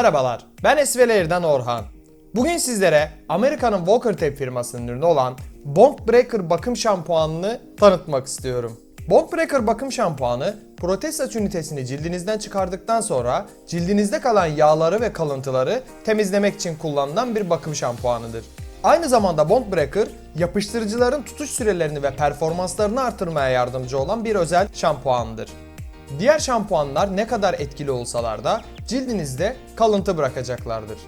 Merhabalar, ben Esvelair'den Orhan. Bugün sizlere Amerika'nın Walker Tape firmasının ürünü olan Bond Breaker bakım şampuanını tanıtmak istiyorum. Bond Breaker bakım şampuanı, protez saç ünitesini cildinizden çıkardıktan sonra cildinizde kalan yağları ve kalıntıları temizlemek için kullanılan bir bakım şampuanıdır. Aynı zamanda Bond Breaker, yapıştırıcıların tutuş sürelerini ve performanslarını artırmaya yardımcı olan bir özel şampuandır. Diğer şampuanlar ne kadar etkili olsalar da cildinizde kalıntı bırakacaklardır.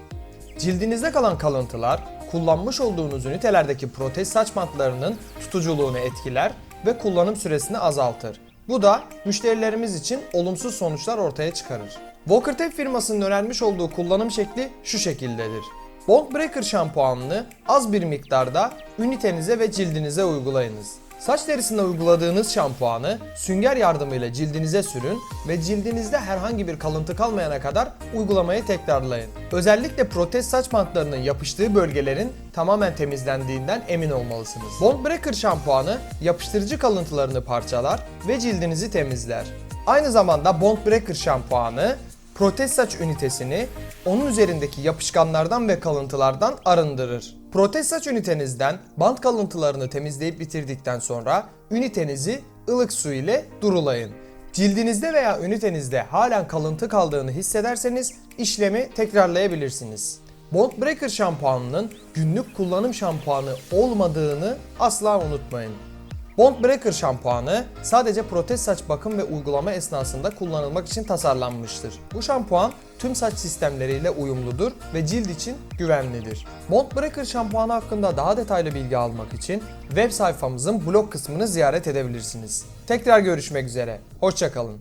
Cildinizde kalan kalıntılar kullanmış olduğunuz ünitelerdeki protez saç bantlarının tutuculuğunu etkiler ve kullanım süresini azaltır. Bu da müşterilerimiz için olumsuz sonuçlar ortaya çıkarır. Walker firmasının önermiş olduğu kullanım şekli şu şekildedir. Bond Breaker şampuanını az bir miktarda ünitenize ve cildinize uygulayınız. Saç derisine uyguladığınız şampuanı sünger yardımıyla cildinize sürün ve cildinizde herhangi bir kalıntı kalmayana kadar uygulamayı tekrarlayın. Özellikle protez saç bantlarının yapıştığı bölgelerin tamamen temizlendiğinden emin olmalısınız. Bond Breaker şampuanı yapıştırıcı kalıntılarını parçalar ve cildinizi temizler. Aynı zamanda Bond Breaker şampuanı protez saç ünitesini onun üzerindeki yapışkanlardan ve kalıntılardan arındırır. Protez saç ünitenizden bant kalıntılarını temizleyip bitirdikten sonra ünitenizi ılık su ile durulayın. Cildinizde veya ünitenizde halen kalıntı kaldığını hissederseniz işlemi tekrarlayabilirsiniz. Bond Breaker şampuanının günlük kullanım şampuanı olmadığını asla unutmayın. Bond Breaker şampuanı sadece protez saç bakım ve uygulama esnasında kullanılmak için tasarlanmıştır. Bu şampuan tüm saç sistemleriyle uyumludur ve cilt için güvenlidir. Bond Breaker şampuanı hakkında daha detaylı bilgi almak için web sayfamızın blog kısmını ziyaret edebilirsiniz. Tekrar görüşmek üzere. Hoşçakalın.